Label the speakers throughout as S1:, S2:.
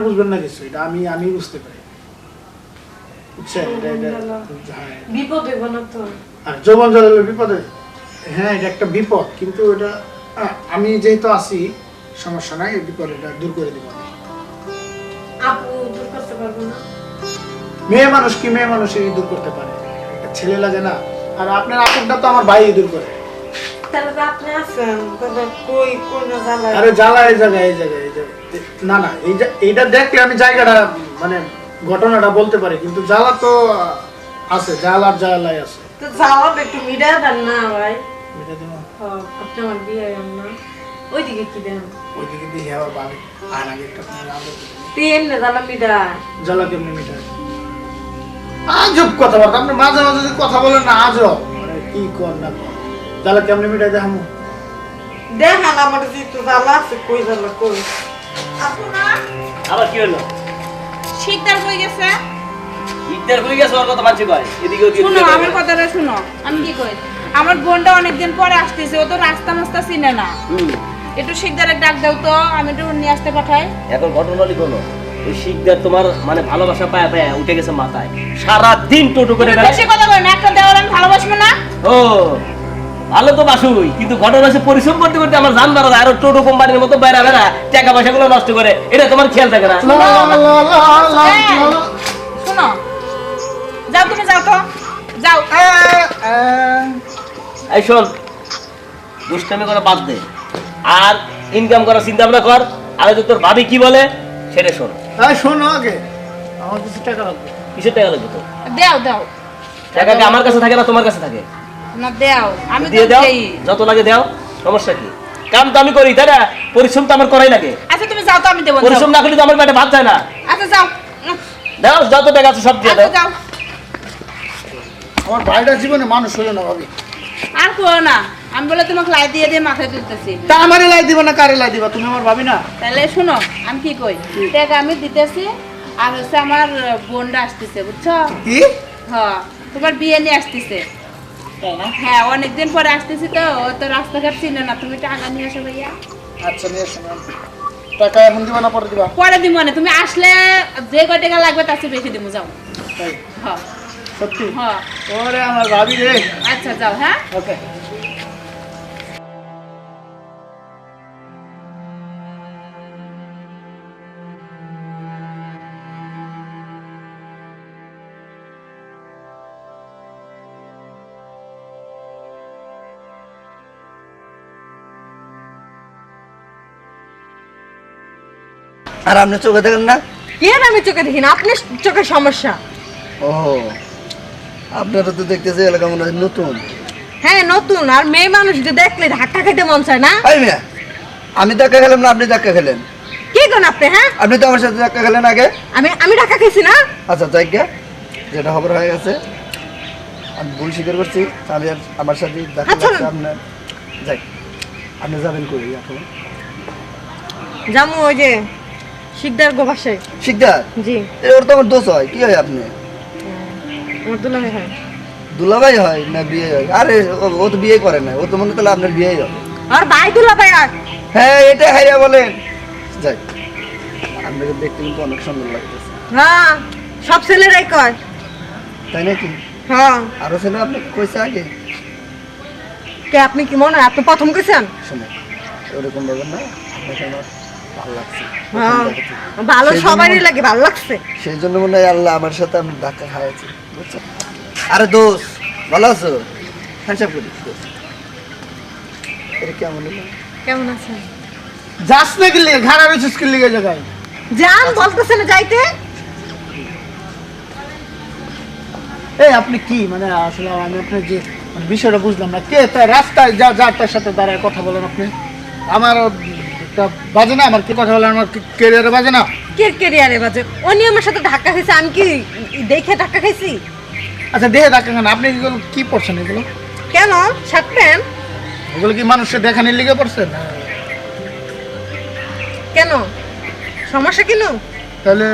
S1: বুঝবেন না কিছু এটা আমি আমি বুঝতে পারি। বুঝছেন? হ্যাঁ।
S2: বিপদ হইব না তো।
S1: আর যৌবন জল বিপদে? হ্যাঁ এটা একটা বিপদ কিন্তু এটা আমি যেহেতু আছি সমস্যা নাই এই বিপদ এটা দূর করে দিব।
S2: আপু দূর করতে পারব না।
S1: মেয়ে মানুষ কি মেয়ে মানুষ এই দূর করতে পারে? একটা ছেলে লাগে না। আর আপনার আপুরটা তো আমার ভাই দূর করে।
S2: তাহলে আপনি আছেন কই কোন জ্বালায়?
S1: আরে জ্বালা এই জায়গায় এই জায়গায় এই জায়গায়। না না এই যে- এইটা দেখলে আমি জায়গাটা মানে ঘটনাটা বলতে পারি কিন্তু জ্বালা তো আছে জ্বালার জ্বালাই আছে।
S2: তো যাওয়াব একটু মিডা দেন না ভাই।
S1: এটা দিন
S2: আপনি আমার বিয়ে না। ওইদিকে কি দেন?
S1: ওইদিকে দিয়ে আবার বাড়ি। আর আগে একটা আপনার আলো
S2: জ্বালা মিডা
S1: জ্বালা কেমনি মিটায়? আজব কথাবার্তা আপনি মাঝে মাঝে যদি কথা বলেন না আজব। কি কর না কর। জ্বালা কেমনি মিটাই দেখামু?
S2: দেখান আমার যে একটু জ্বালা আছে কই জ্বালা কই?
S3: আবার কি হলো?
S4: শিকদার কই গেছে।
S3: ইদার হয়ে গেছে ওর কথা মানছি ভাই এদিকে ওদিকে
S4: শুনো আমার কথাটা শুনো। আমি কি কই আমার বোনটা অনেকদিন পরে আসতেছে ও তো রাস্তা মাস্তা চিনে না। একটু শিকদারের ডাক দাও তো আমি একটু নিয়ে আসতে পাঠাই।
S3: এখন ঘটনা লিখো ওই শিখদার তোমার মানে ভালোবাসা পায়া পায়া উঠে গেছে মাথায়। সারা দিন টোটো করে
S4: বেশি কথা কই না একটা দেওয়ার আমি ভালোবাসবো না।
S3: ও। ভালো তো বাসুই কিন্তু ঘটনা হচ্ছে পরিশ্রম করতে করতে আমার জান বাড়া আর টোটো কোম্পানির মতো বাইরে বেড়া টাকা পয়সা গুলো নষ্ট করে। এটা তোমার খেয়াল থাকে না।
S4: শুনো। যাও তুমি যাও তো। যাও।
S3: এই শোন দুষ্টামি করে বাদ দে। আর ইনকাম করার চিন্তা ভাবনা কর। আর যদি তোর ভাবি কি বলে সেটা শোন।
S1: এই শোনো আগে। আমার কিছু টাকা লাগবে।
S3: কিসের টাকা লাগবে তো
S4: দাও দাও।
S3: টাকা আমার কাছে থাকে না তোমার কাছে থাকে?
S4: না দাও। আমি
S3: দিয়ে দাও যত লাগে দাও সমস্যা কি? কাম তো আমি করি তাই না? পরিশ্রম তো আমার করাই লাগে।
S4: আচ্ছা তুমি যাও তো আমি দেবো যাও।
S3: পরিশ্রম না করলে তো আমার পেটে ভাত যায় না।
S4: আচ্ছা যাও।
S3: দাও যত টাকা আছে সব দিয়ে
S4: আচ্ছা
S3: দাও।
S1: আমার ভাইটা জীবনে মানুষ হলো না ভাবি।
S4: আর কো না আমি বলে তোমাকে লাই দিয়ে দিয়ে মাথায় তুলতেছি।
S1: তা আমারই লাই দিবা না কারে লাই দিবা? তুমি আমার ভাবি না?
S4: তাহলে শুনো আমি কি কই? টাকা আমি দিতেছি আর হচ্ছে আমার বোনটা আসতেছে বুঝছ?
S1: কি?
S4: হ্যাঁ তোমার বিয়ে নিয়ে আসতেছে। হ্যাঁ অনেকদিন পরে আসতেছি তো ও তো রাস্তাঘাট চিনে না। তুমি টাকা নিয়ে আসো ভাইয়া।
S1: আচ্ছা নিয়ে আসো টাকা এখন দিবা না পরে দিবা?
S4: পরে দিব না তুমি আসলে যে কয় টাকা লাগবে তার চেয়ে বেশি দিব যাও। হ্যাঁ।
S1: সত্যি?
S4: হ্যাঁ।
S1: ওরে আমার ভাবি রে।
S4: আচ্ছা যাও হ্যাঁ।
S1: ওকে।
S5: আর আপনি চোখে দেখেন না?
S2: কি আর আমি চোখে দেখি না? আপনার চোখের সমস্যা।
S5: ও আপনারা তো দেখতেছে এলাকা মনে হয় নতুন।
S2: হ্যাঁ নতুন। আর মেয়ে মানুষ যে দেখলে ধাক্কা খেতে মন চায় না?
S5: আই মিয়া আমি ধাক্কা খেলাম না আপনি ধাক্কা খেলেন।
S2: কি করেন আপনি হ্যাঁ?
S5: আপনি তো আমার সাথে ধাক্কা খেলেন আগে।
S2: আমি আমি ধাক্কা খেয়েছি না?
S5: আচ্ছা যাই গিয়া যেটা খবর হয়ে গেছে আমি ভুল স্বীকার করছি আমি আর আমার সাথে ধাক্কা
S2: আচ্ছা।
S5: লাগছে আপনার। যাই আপনি যাবেন কই এখন?
S2: জামু ওই যে শিকদার গোবাসায়
S5: শিকদার?
S2: জি।
S5: ওর তো আমার দোষ হয়। কি হয় আপনি?
S2: আমার দুলাভাই হয়।
S5: দুলাভাই হয় না বিয়ে হয়? আরে ও- তো বিয়ে করে না। ও তো মনে তাহলে আপনার বিয়েই হবে।
S2: আর ভাই দুলাভাই আর
S5: হ্যাঁ এটা হাইয়া বলেন যাই। আপনাকে দেখতে কিন্তু অনেক সুন্দর লাগতেছে।
S2: হ্যাঁ সব ছেলেরাই কয়।
S5: তাই নাকি?
S2: হ্যাঁ।
S5: আরও ছেলে আপনাকে কইছে আগে?
S2: কে আপনি কি মনে হয়? আপনি প্রথম কেছেন
S5: শুনে ওরকম বলবেন না। আপনাকে আমার ভালো লাগছে।
S2: হ্যাঁ। ভালো সবারই লাগে ভালো লাগছে।
S5: সেই জন্য মনে হয় আল্লাহ আমার সাথে আমি ধাক্কা খাওয়াচ্ছি বুঝছ? আরে দোষ ভালো আছো? হ্যান্ডসাপ করি এটা কেমন হলো?
S2: কেমন আছেন?
S1: যাস না গেলে ঘাড়া রয়েছিস কি লিগে জায়গায়।
S2: যান বলতেছে না যাইতে।
S1: এই আপনি কি? মানে আসলে আমি আপনার যে বিষয়টা বুঝলাম না। কে তাই রাস্তায় যা যার তার সাথে দাঁড়ায় কথা বলেন আপনি। আমার একটা বাজে না? আমার কি কথা বলেন আমার কেরিয়ারে বাজে না?
S2: কে কেরিয়ারে বাজে? উনি আমার সাথে ধাক্কা খাইছে আমি কি দেখে ধাক্কা খাইছি?
S1: আচ্ছা দেহে দেখা কেন আপনি এগুলো কি পড়ছেন এগুলো?
S2: কেন? Shirt pant?
S1: এগুলো কি মানুষের দেখানির লিগে পড়ছেন
S2: কেন? সমস্যা কেন?
S1: তাহলে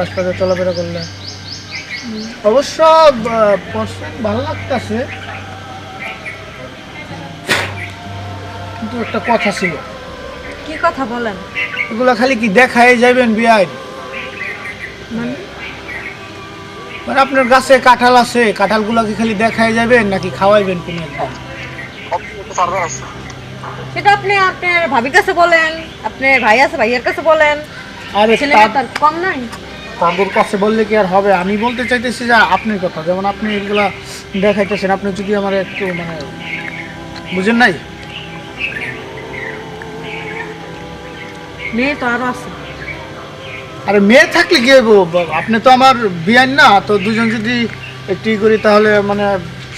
S1: রাস্তাতে চলাফেরা করলে। অবশ্য পড়ছেন ভালো লাগতেছে। কিন্তু একটা কথা ছিল।
S2: কথা বলেন।
S1: এগুলো খালি কি দেখাই যাবেন বিয়াই মানে? আপনার গাছে কাঁঠাল আছে কাঁঠালগুলো কি খালি দেখাই যাবেন নাকি খাওয়াইবেন কোনো?
S2: সেটা আপনি আপনার ভাবির কাছে বলেন আপনার ভাই আছে ভাইয়ের কাছে বলেন।
S1: আরে
S2: তার কম নাই।
S1: তাদের কাছে বললে কি আর হবে? আমি বলতে চাইতেছি যে আপনার কথা যেমন আপনি এগুলা দেখাইতেছেন আপনি যদি আমার একটু মানে বুঝেন নাই?
S2: মেয়ে তো আরও আছে।
S1: আরে মেয়ে থাকলে কি হইব? আপনি তো আমার বিয়ান না তো দুজন যদি একটু করি তাহলে মানে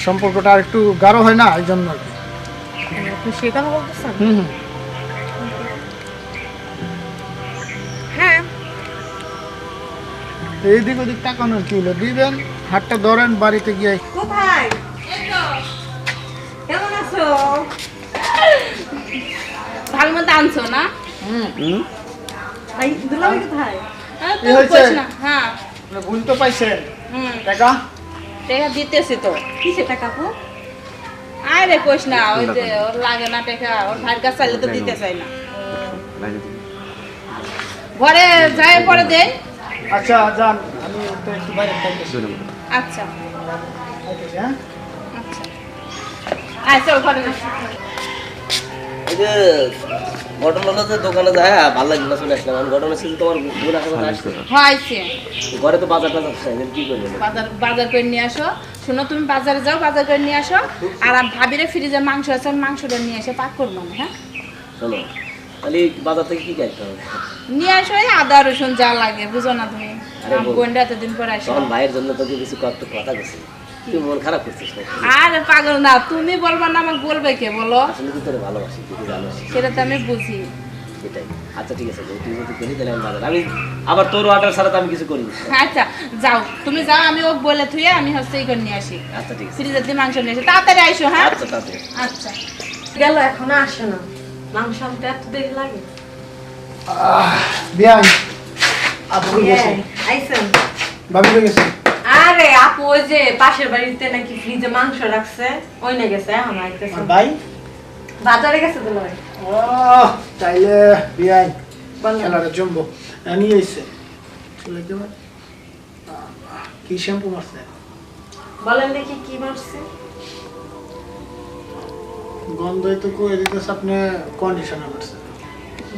S1: সম্পর্কটা আর একটু গাঢ় হয় না এই জন্য আর কি।
S2: আপনি সে কথা বলতেছেন।
S1: হুম হুম।
S2: হ্যাঁ।
S1: এইদিক ওদিক তাকানোর কি হলো? দিবেন হাতটা ধরেন বাড়িতে গিয়ে।
S2: কোথায়? কেমন আছো?
S4: ভালো মতো আনছো না?
S2: ভাই দুলাভাই কোথায়?
S4: হ্যাঁ,
S1: কি
S4: তুমি
S1: হয়েছে?
S4: কইস না হ্যাঁ
S1: আপনি ভুল তো পাইছেন।
S4: হুম।
S1: টাকা?
S4: টাকা দিতেছি তো।
S2: কিসে টাকা আপু?
S4: আরে কইস না ওই যে ওর লাগে না টাকা ওর ভাইয়ের কাছে চাইলে তো দিতে চাই না। ঘরে যাই পরে দে।
S1: আচ্ছা যান আমি তো একটু বাইরে খাইতেছি
S4: আচ্ছা।
S1: হ্যাঁ?
S4: আচ্ছা। আয় চল ঘরে।
S3: এই যে ঘটনাটা যে দোকানে যায় ভালো লাগল না চলে আসলাম। ঘটনা ছিল তোমার বোন আসলে আসছে?
S4: হয়েছে
S3: ঘরে তো বাজার টাজার খাই কি করবে?
S4: বাজার বাজার করে নিয়ে আসো। শোনো তুমি বাজারে যাও বাজার করে নিয়ে আসো। আর ভাবিরে ফ্রিজে মাংস আছে আমি মাংসটা নিয়ে এসে পাক করব হ্যাঁ?
S3: শোনো তাহলে বাজার থেকে কি খাইতে হবে?
S4: নিয়ে আসো আদা রসুন যা লাগে বুঝো না তুমি। বোনটা এতদিন পরে আসো।
S3: ভাইয়ের জন্য তোকে কিছু কত কথা গেছে মন খারাপ করছিস নাকি?
S4: আরে পাগল না তুমি বলবা না আমাকে বলবে কে বলো?
S3: আসলে তো তোর ভালোবাসি তুই তো
S4: সেটা তো আমি বুঝি।
S3: সেটাই আচ্ছা ঠিক আছে তুই যদি করি তাহলে আমি বাজার। আমি আবার তোর অর্ডার ছাড়া তো আমি কিছু করি না।
S4: আচ্ছা যাও। তুমি যাও আমি ও বলে থুয়ে আমি হচ্ছে এই করে নিয়ে আসি।
S3: আচ্ছা ঠিক আছে।
S4: ফ্রিজের দিয়ে মাংস নিয়ে আসি। তাড়াতাড়ি আইসো হ্যাঁ?
S3: আচ্ছা তাতে
S4: আচ্ছা।
S2: গেল এখনও আসে না। মাংস আনতে এত দেরি লাগে?
S1: বিয়ান ভাবি
S2: আরে আপু ওই যে পাশের বাড়িতে নাকি ফ্রিজে মাংস রাখছে ওই না গেছে এখন আইতেছে
S1: ভাই?
S2: বাজারে গেছে দুলাভাই
S1: ও তাইলে জমবো। নিয়ে এসছে চলে কি কি শ্যাম্পু মারছে?
S2: বলেন দেখি কি মারছে।
S1: গন্ধই তো কয়ে দিতেছে আপনি কন্ডিশনার মারছে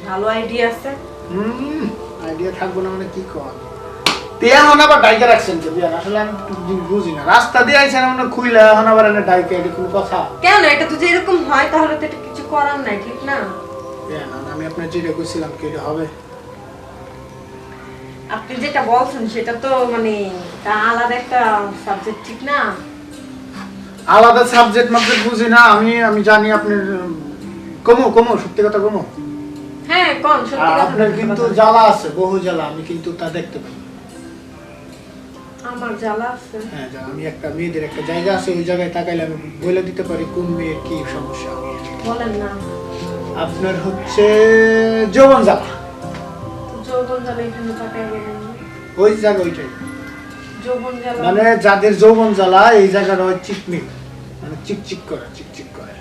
S2: ভালো আইডিয়া আছে।
S1: হুম আইডিয়া থাকব না মানে কি কর তে এখন আবার ডাইকে রাখছেন তো বিয়ান আসলে আমি একটু বুঝি না। রাস্তা দিয়ে আইছেন খুইলা এখন আবার এনে ডাইকে এটা কোনো কথা?
S2: কেন? এটা তো যেরকম হয় তাহলে তো এটা কিছু করার নাই ঠিক না?
S1: বিয়ান আমি আপনার যেটা কইছিলাম কি এটা হবে।
S2: আপনি যেটা বলছেন সেটা তো মানে তা আলাদা একটা সাবজেক্ট ঠিক না?
S1: আলাদা সাবজেক্ট মাবজেক্ট বুঝি না আমি আমি জানি আপনার কমো কমো সত্যি কথা কমো।
S2: হ্যাঁ কোন সত্যি কথা
S1: আপনার কিন্তু জ্বালা আছে বহু জ্বালা আমি কিন্তু তা দেখতে পাই
S2: আমার জ্বালা আছে।
S1: হ্যাঁ যা- আমি একটা মেয়েদের একটা জায়গা আছে ওই জায়গায় তাকাইলে আমি বলে দিতে পারি কোন মেয়ের কি সমস্যা।
S2: বলেন না।
S1: আপনার হচ্ছে যৌবন জ্বালা।
S2: যৌবন জ্বালা এখানে গেলেন
S1: ওই জায়গা ওইটাই।
S2: যৌবন জ্বালা।
S1: মানে যাদের যৌবন জ্বালা এই জায়গাটা হয় চিকমিক। মানে চিকচিক করে চিকচিক করে।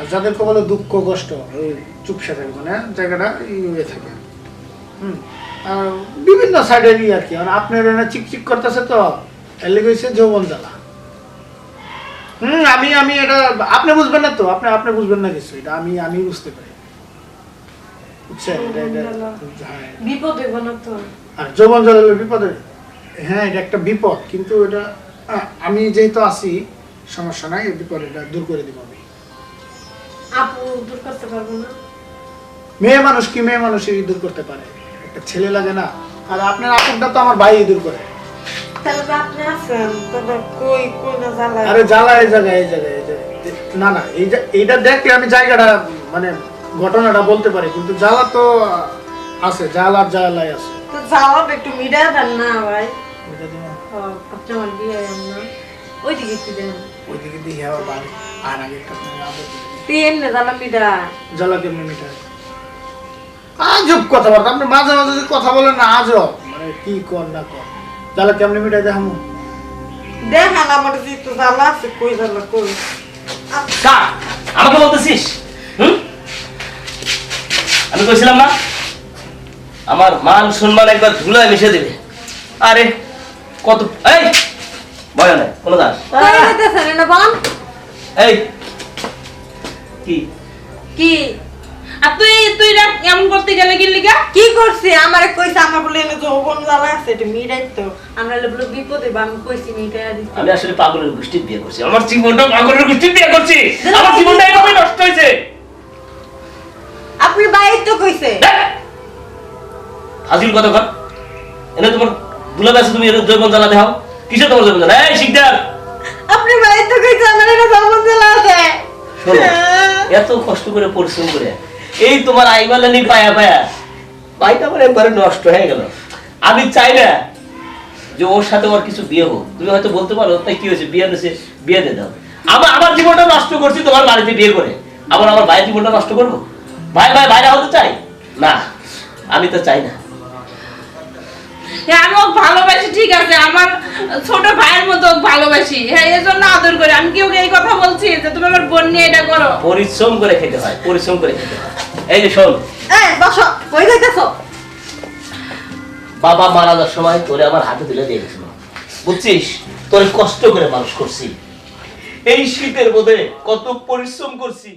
S1: আর যাদের বলে দুঃখ কষ্ট ওই চুপসে থাকে মানে জায়গাটা ই হয়ে থাকে। হুম। বিভিন্ন সাইডেরই আর কি। মানে আপনার চিকচিক করতেছে তো এর লেগে হচ্ছে যৌবন জ্বালা। হুম আমি আমি এটা আপনি বুঝবেন না তো আপনি আপনি বুঝবেন না কিছু এটা আমি আমি বুঝতে পারি। বুঝছেন? এটা এটা হ্যাঁ
S2: বিপদ হইব না তো।
S1: আর যৌবন জল হলো হ্যাঁ এটা একটা বিপদ কিন্তু এটা আমি যেহেতু আছি সমস্যা নাই বিপদ এটা দূর করে দিব আমি।
S2: আপু দূর করতে পারব না?
S1: মেয়ে মানুষ কি মেয়ে মানুষই দূর করতে পারে? একটা ছেলে লাগে না আর আপনার আপুরটা তো আমার ভাই দূর করে।
S2: তাহলে আপনি আছেন তবে কই কই জ্বালা
S1: আরে জ্বালা এই জায়গায় এই জায়গায় এই জায়গায়। না না এই এইটা দেখলে আমি জায়গাটা মানে ঘটনাটা বলতে পারি কিন্তু জ্বালা তো আছে জ্বালার জ্বালাই আছে।
S2: তো জ্বালাটা একটু দেন না ভাই। আপনি আমার বিয়ে না। ওইদিকে একটু দেন।
S1: ওইদিকে দিয়ে আবার বাড়ি। আর আগে একটা
S2: জ্বালা মিডা
S1: জ্বালা কেমনি মিটার আজব কথাবার্তা আপনি মাঝে মাঝে যে কথা বলেন না আজব। মানে কি কর না কর। তাহলে কেমনি মিটাই দেখামু?
S2: দেখান আমার যেহেতু জ্বালা আছে কই জ্বালা কই?
S3: কা আমাকে বলতেছিস? হুম? আমি কইছিলাম না আমার মান সম্মান একবার ধুলায় মিশে দিবে। আরে কত এই ভয় নাই কোনো দাস। এই কি?
S2: কি?
S4: আর তুই তুই এমন করতে গেলে কি লিগা?
S2: কি করছি? আমারে কইছে আমার বলে এনে যৌবন জ্বালা আছে এটা মিরাই তো। আমরা বলে বিপদে বা আমি কইছি দিছি
S3: আমি আসলে পাগলের গোষ্ঠীর বিয়ে করছি। আমার জীবনটা পাগলের গোষ্ঠীর বিয়ে করছি। আমার জীবনটা এভাবে নষ্ট হয়েছে।
S2: আপনি বাইরে তো কইছে।
S3: হাজির কথা কর। এনে তোমার দুলা আছে তুমি এনে জৈবন জ্বালা দেখাও কিসে তোমার জৈবন জ্বালা এই শিকদার।
S2: আপনি বাইরে তো কইছে আমার এটা যৌবন জ্বালা আছে
S3: এত কষ্ট করে পরিশ্রম করে এই তোমার পায়া পায়া। ভাইটা একবারে নষ্ট হয়ে গেল। আমি চাই না যে ওর সাথে ওর কিছু বিয়ে হোক। তুমি হয়তো বলতে পারো, তাই কি হয়েছে? বিয়ে বিয়ে দিয়ে দাও। আমার আমার জীবনটা নষ্ট করছি তোমার বাড়িতে বিয়ে করে। আবার আমার ভাইয়ের জীবনটা নষ্ট করব? ভাই ভাই, ভাইরা হতে চাই না, আমি তো চাই না।
S4: আমি ভালোবাসি, ঠিক আছে। আমার ছোট ভালোবাসি। হ্যাঁ এই জন্য আদর করে। আমি কি ওকে এই কথা বলছি যে তুমি আমার বোন নিয়ে এটা করো?
S3: পরিশ্রম করে খেতে হয় পরিশ্রম করে খেতে হয়। এই যে শোন।
S2: এই বসো। কই যাইতেছো?
S3: বাবা মারা যাওয়ার সময় তোরে আমার হাতে তুলে দিয়ে গেছিল। বুঝছিস? তোরে কষ্ট করে মানুষ করছি। এই শীতের মধ্যে কত পরিশ্রম করছি।